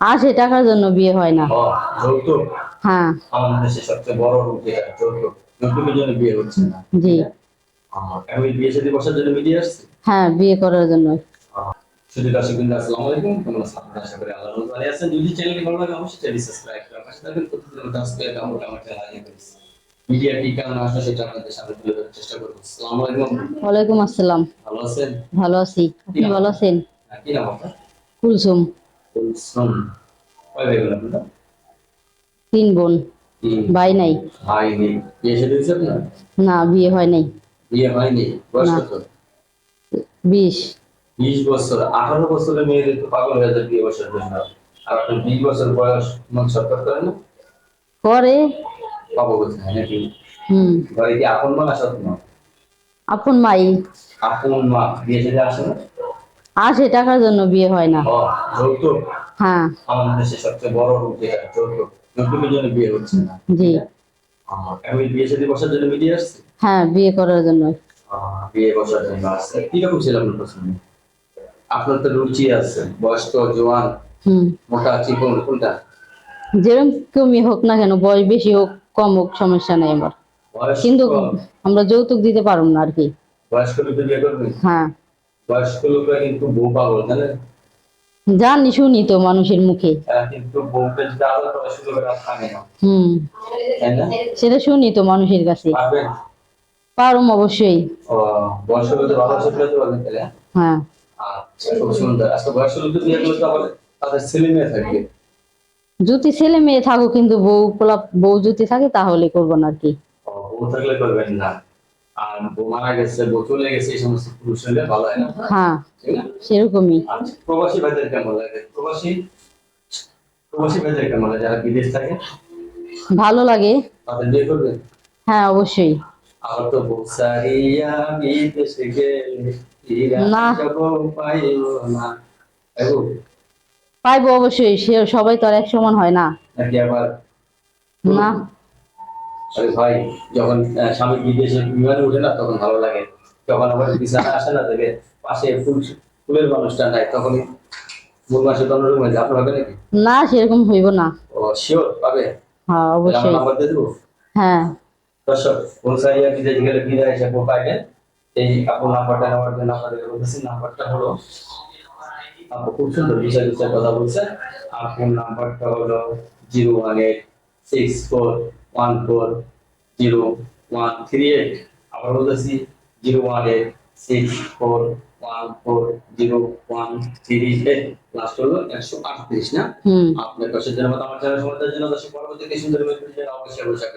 আসে টাকার জন্য বিয়ে হয় না। হ্যাঁ। আমাদের দেশে সবচেয়ে বড় রূপ যেটা যৌতুক। যৌতুকের জন্য বিয়ে হচ্ছে না। জি। এই বিয়ে সাথে বসার জন্য মিডিয়া আসছে? হ্যাঁ বিয়ে করার জন্য। শুধু দর্শক বিন্দু আসসালামু আলাইকুম। কেমন আছেন আশা করি আল্লাহর রহমতে ভালো আছেন যদি চ্যানেলটি ভালো লাগে অবশ্যই চ্যানেল সাবস্ক্রাইব করে পাশে থাকবেন। প্রতিদিন আজকে কেমন আমার চ্যানেল আগে করেছি মিডিয়া কি কেমন আসলে সেটা আপনাদের সামনে তুলে ধরার চেষ্টা করব। আসসালামু আলাইকুম। ওয়ালাইকুম আসসালাম। ভালো আছেন? ভালো আছি। আপনি ভালো আছেন? হ্যাঁ, কি নাম আপনার? কুলসুম। কুলসুম কয় ভাই বোন আপনারা? তিন বোন। ভাই নাই। ভাই নেই। বিয়ে দিয়েছে আপনার? না বিয়ে হয় নাই। বিয়ে হয়নি বয়স কত? বিশ। বিশ বছর। আঠারো বছরের মেয়েদের তো পাগল হয়ে যায় বিয়ে বছর জন্য। আর আপনার বিশ বছর বয়স মন সরকার করে না? করে। পাবো কোথায়? নাকি? হুম। ঘরে কি আপন মা না আপন মাই। আপন মা। বিয়ে সাথে আসে না? আসে টাকার জন্য বিয়ে হয় না। হ্যাঁ। আমাদের দেশে সবচেয়ে বড় রূপ যেটা যৌতুক। যৌতুকের জন্য বিয়ে হচ্ছে না। জি। আহ, বিয়ে সাথে বসার জন্য মিডিয়া আসছে? হ্যাঁ বিয়ে করার জন্য। আহ, বিয়ে বসার জন্য আসছে। কীরকম ছিল আপনার পছন্দ? আপনার তো রুচি আছে বয়স্ক জোয়ান। মোটা চিকন কোনটা? যেরকম কমই হোক না কেন বয়স বেশি হোক কম হোক সমস্যা নেই আমার। কিন্তু আমরা যৌতুক দিতে পারব না আর কি। বয়স্ক বিয়ে করবেন। হ্যাঁ। বয়স্ক লোকরা কিন্তু বউ পাগল জানেন জানি শুনি তো মানুষের মুখে। এরা কিন্তু বউকে যদি আলাদা বয়স্ক লোকেরা থাকে না। হুম। সেটা শুনি তো মানুষের কাছে। পারুম অবশ্যই। বয়স্ক লোকদের ভালোবাসা পেতে পারবেন তাহলে? হ্যাঁ। আচ্ছা খুব সুন্দর। আজকে বয়স্ক লোকদের বিয়ে করলে তো তাদের ছেলে মেয়ে থাকবে। যদি ছেলে মেয়ে থাকুক কিন্তু বউ পোলা বউ যদি থাকে তাহলে করব না আর কি। বউ থাকলে করবেন না। আর বউ মারা গেছে বউ চলে গেছে এই সমস্ত পুরুষ হলে ভালো হয় না? হ্যাঁ সেরকমই। আচ্ছা প্রবাসী ভাইদের কেমন লাগে? প্রবাসী? প্রবাসী ভাইদের কেমন লাগে? যারা বিদেশ থাকে? ভালো লাগে। তাদের বিয়ে করবেন? হ্যাঁ অবশ্যই। তো বসারিয়া বিদেশে গেলে না। পাইব না। পাইবো অবশ্যই সে সবাই তো আর এক সমান হয় না। নাকি আবার না। আরে ভাই যখন স্বামী বিদেশে বিমানে উঠে না তখন ভালো লাগে। যখন আবার বিছানা আসে না থেকে পাশে ফুল ফুলের মানুষটা নাই তখনই মূল মাসে হয়ে যায়। আপনার হবে নাকি? না সেরকম হইব না। ও শিওর পাবে। হ্যাঁ অবশ্যই। নাম্বার দিয়ে দেবো? হ্যাঁ। দর্শক বলসারিয়া বিদেশ গেলে ফিরে এসে পাইবেন এই আপন নাম্বারটা নেওয়ার জন্য আপনাদের বলতেছি নাম্বারটা হলো আপু খুব সুন্দর বিষয় বিষয়ে কথা বলছে। আপন নাম্বারটা হলো zero one eight six four one four zero one three eight আবার বলতেছি zero one eight six four one four zero one three eight last হলো একশো আটত্রিশ না? আপনার কাছে জন্য আমার চ্যানেল সমাজের জন্য দর্শক পরবর্তী সুন্দর অবশ্যই অবশ্যই